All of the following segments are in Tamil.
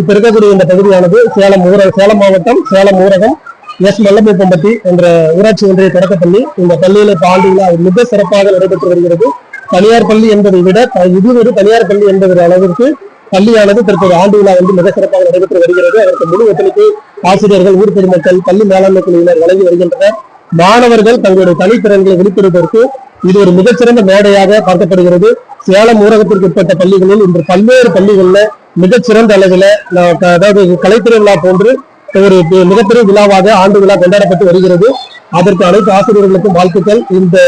இப்ப இருக்கக்கூடிய இந்த பகுதியானது சேலம் ஊர சேலம் மாவட்டம் சேலம் ஊரகம் எஸ் மல்லம்பட்டி என்ற ஊராட்சி ஒன்றிய தொடக்கப்பள்ளி இந்த பள்ளியில இப்ப விழா மிக சிறப்பாக நடைபெற்று வருகிறது. தனியார் பள்ளி என்பதை விட இது ஒரு தனியார் பள்ளி என்பது அளவிற்கு பள்ளியானது தற்போது ஆண்டு விழா வந்து மிக சிறப்பாக நடைபெற்று வருகிறது. அதற்கு முழு ஒத்துழைப்பு ஆசிரியர்கள் ஊர் பொதுமக்கள் பள்ளி மேலாண்மை குழுவினர் வழங்கி வருகின்றனர். மாணவர்கள் தங்களுடைய தனித்திறன்களை வெளிப்படுவதற்கு இது ஒரு மிகச்சிறந்த மேடையாக பார்க்கப்படுகிறது. சேலம் ஊரகத்திற்கு உட்பட்ட பள்ளிகளில் இன்று பல்வேறு பள்ளிகளில் மிகச்சிறந்த அளவில் அதாவது கலைத்திருவிழா போன்று ஒரு மிகப்பெரிய விழாவாக ஆண்டு விழா கொண்டாடப்பட்டு வருகிறது. அதற்கு அனைத்து ஆசிரியர்களுக்கும் வாழ்த்துக்கள். இந்த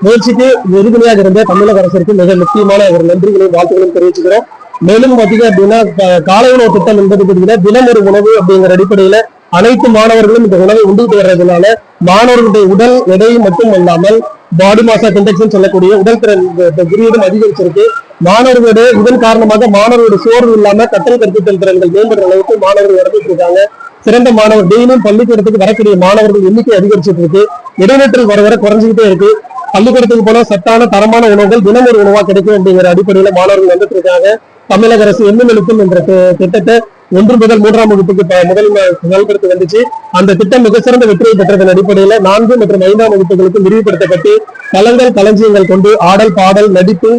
முயற்சிக்கு உறுதுணையாக இருந்த தமிழக அரசிற்கு மிக முக்கியமான ஒரு நன்றிகளையும் வாழ்த்துக்களையும் தெரிவிச்சுக்கிறோம். மேலும் பாத்தீங்க அப்படின்னா காலை உணவு திட்டம் என்பது பார்த்தீங்கன்னா தினம் ஒரு உணவு அப்படிங்கிற அடிப்படையில அனைத்து மாணவர்களும் இந்த உணவை உண்டு வர்றதுனால மாணவர்களுடைய உடல் எடை மட்டும் அல்லாமல் பாடி மாசா இண்டெக்ஸ் சொல்லக்கூடிய உடல் திறன் இந்த- குறியீடும் அதிகரிச்சிருக்கு. மாணவர்களுடைய இதன் காரணமாக மாணவர்களுடைய சோர்வு இல்லாம கற்றல் கற்பித்தல் திறன்கள் மேம்படுற அளவுக்கு மாணவர்கள் இறந்துட்டு இருக்காங்க. சிறந்த மாணவர் டெய்லியும் பள்ளிக்கூடத்துக்கு வரக்கூடிய மாணவர்கள் எண்ணிக்கை அதிகரிச்சிட்டு இருக்கு. இடைநிற்றல் வர வர குறைஞ்சுக்கிட்டே இருக்கு. பள்ளிக்கூடத்துக்கு போனா சத்தான தரமான உணவுகள் தினம் ஒரு உணவா கிடைக்கும் அப்படிங்கிற அடிப்படையில மாணவர்கள் வந்துட்டு இருக்காங்க. தமிழக அரசு எண்ணும் எழுத்தும் என்ற திட்டத்தை ஒன்று முதல் மூன்றாம் வகுப்புக்கு முதல் செயல்படுத்தி வந்துச்சு. அந்த திட்டம் மிக சிறந்த வெற்றியை பெற்றதன் அடிப்படையில நான்கு மற்றும் ஐந்தாம் வகுப்புகளுக்கு விரிவுபடுத்தப்பட்டு கலங்கள் களஞ்சியங்கள் கொண்டு ஆடல் பாடல் நடிப்பு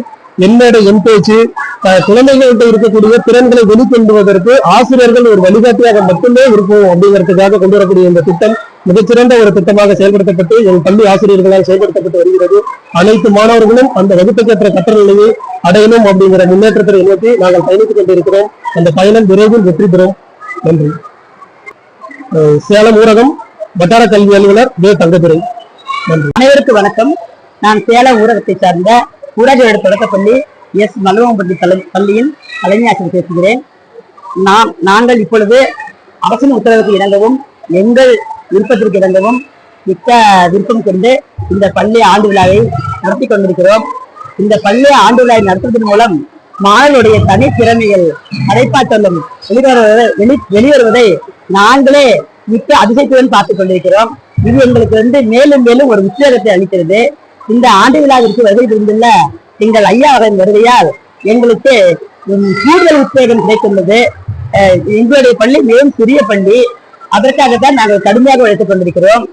என்னோட என் பேச்சு குழந்தைகள்கிட்ட இருக்கக்கூடிய திறன்களை வெளிக்கொண்டுவதற்கு ஆசிரியர்கள் ஒரு வழிகாட்டியாக மட்டுமே இருக்கும் அப்படிங்கிறதுக்காக கொண்டு வரக்கூடிய இந்த திட்டம் மிகச்சிறந்த ஒரு திட்டமாக செயல்படுத்தப்பட்டு என் பள்ளி ஆசிரியர்களால் செயல்படுத்தப்பட்டு வருகிறது. அனைத்து மாணவர்களும் அந்த வகுப்புக்கேற்ற கற்றல் நிலையை அடையணும் அப்படிங்கிற முன்னேற்றத்தை நோக்கி நாங்கள் பயணித்துக் கொண்டிருக்கிறோம். அந்த பயணம் விரைவில் வெற்றி பெறும். நன்றி. சேலம் ஊரகம் வட்டார கல்வி அலுவலர் வே. தங்கதுரை. நன்றி. அனைவருக்கு வணக்கம். நான் சேலம் ஊரகத்தை சார்ந்த ஊராட்சியோட தொடக்கப்பள்ளி எஸ் மல்லவம்பட்டி தலை பள்ளியின் தலைமை ஆசிரியர் பேசுகிறேன். நாம் நாங்கள் இப்பொழுது அரசின் உத்தரவுக்கு இணங்கவும் எங்கள் விருப்பத்திற்கு இணங்கவும் மிக்க விருப்பம் கொண்டு இந்த பள்ளி ஆண்டு விழாவை நடத்தி கொண்டிருக்கிறோம். இந்த பள்ளி ஆண்டு விழாவை நடத்துவதன் மூலம் மாநிலைய தனி திறமைகள் அடைப்பாற்றலும் வெளிவருவதை வெளி வெளிவருவதை நாங்களே மிக்க அதிசயத்துடன் பார்த்துக் கொண்டிருக்கிறோம். இது எங்களுக்கு வந்து மேலும் மேலும் ஒரு உத்வேகத்தை அளிக்கிறது. இந்த ஆண்டு விழாவிற்கு வருகை புரிந்துள்ள எங்கள் ஐயா அவரின் வருகையால் எங்களுக்கு கூடுதல் உத்வேகம் கிடைத்துள்ளது. எங்களுடைய பள்ளி மிகவும் சிறிய பள்ளி. அதற்காகத்தான் நாங்கள் கடுமையாக உழைத்துக் கொண்டிருக்கிறோம்.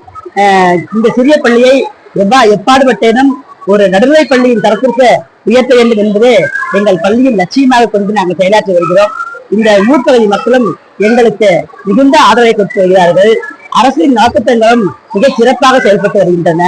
இந்த சிறிய பள்ளியை எவ்வா எப்பாடுபட்டேனும் ஒரு நடுநிலை பள்ளியின் தரத்திற்கு உயர்த்த வேண்டும் என்பது எங்கள் பள்ளியின் லட்சியமாக கொண்டு நாங்கள் செயலாற்றி வருகிறோம். இந்த ஊர்ப்பகுதி மக்களும் எங்களுக்கு மிகுந்த ஆதரவை கொடுத்து வருகிறார்கள். அரசின் நோக்கத்தங்களும் மிக சிறப்பாக செயல்பட்டு வருகின்றன.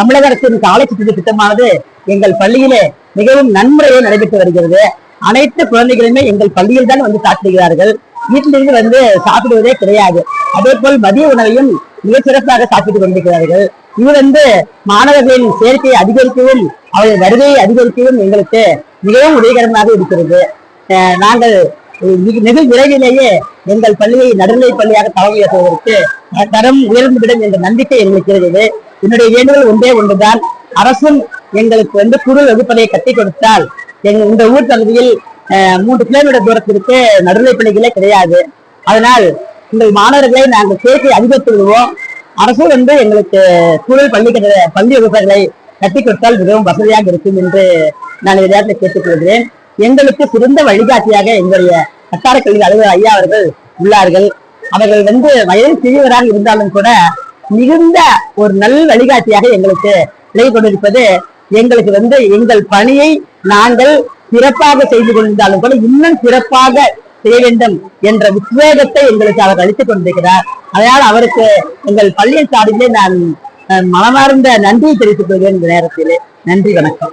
தமிழக அரசின் காலை சுற்று திட்டமானது எங்கள் பள்ளியிலே மிகவும் நன்முறையில் நடைபெற்று வருகிறது. அனைத்து குழந்தைகளுமே எங்கள் பள்ளியில் தான் வந்து சாப்பிடுகிறார்கள். வீட்டிலிருந்து வந்து சாப்பிடுவதே கிடையாது. அதே போல் மதிய உணவையும் மிக சிறப்பாக சாப்பிட்டுக் கொண்டிருக்கிறார்கள். இது வந்து மாணவர்களின் சேர்க்கையை அதிகரிக்கவும் அவர்கள் வருகையை அதிகரிக்கவும் எங்களுக்கு மிகவும் உதவிகரமாக இருக்கிறது. அஹ் நாங்கள் மிக- விரைவிலேயே எங்கள் பள்ளியை நடுநிலை பள்ளியாக தரம் உயர்த்துவதற்கு தரம் உயர்ந்துவிடும் என்ற நம்பிக்கை எங்களுக்கு இருக்கிறது. என்னுடைய வேண்டுகோள் ஒன்றே ஒன்றுதான். அரசும் எங்களுக்கு வந்து குறு வகுப்பறையை கட்டி கொடுத்தால் எங்க இந்த ஊர் பகுதியில் அஹ், மூன்று கிலோமீட்டர் தூரத்திற்கு நடுநிலை பள்ளிகளே கிடையாது. அதனால் உங்கள் மாணவர்களை நாங்கள் சேர்க்கை அதிகரித்து அரசு வந்து எங்களுக்கு சூழல் பள்ளி கட்ட- பள்ளி வகுப்புகளை கட்டி கொடுத்தால் மிகவும் வசதியாக இருக்கும் என்று நான் இந்த நேரத்தில் கேட்டுக்கொள்கிறேன் எங்களுக்கு சிறந்த வழிகாட்டியாக எங்களுடைய வட்டார கல்வி அலுவலர் ஐயா அவர்கள் உள்ளார்கள். அவர்கள் வந்து வயது சிறியவராக இருந்தாலும் கூட மிகுந்த ஒரு நல் வழிகாட்டியாக எங்களுக்கு விலகி கொண்டிருப்பது எங்களுக்கு வந்து எங்கள் பணியை நாங்கள் சிறப்பாக செய்து கொண்டிருந்தாலும் கூட இன்னும் சிறப்பாக செய்ய வேண்டும் என்ற உத்வேகத்தை எங்களுக்கு அவர் அளித்துக் கொண்டிருக்கிறார். அதனால் அவருக்கு எங்கள் பள்ளியின் சார்பிலே நான் அஹ், மனமார்ந்த நன்றியை தெரிவித்துக் கொள்கிறேன் இந்த நேரத்திலே. நன்றி வணக்கம்.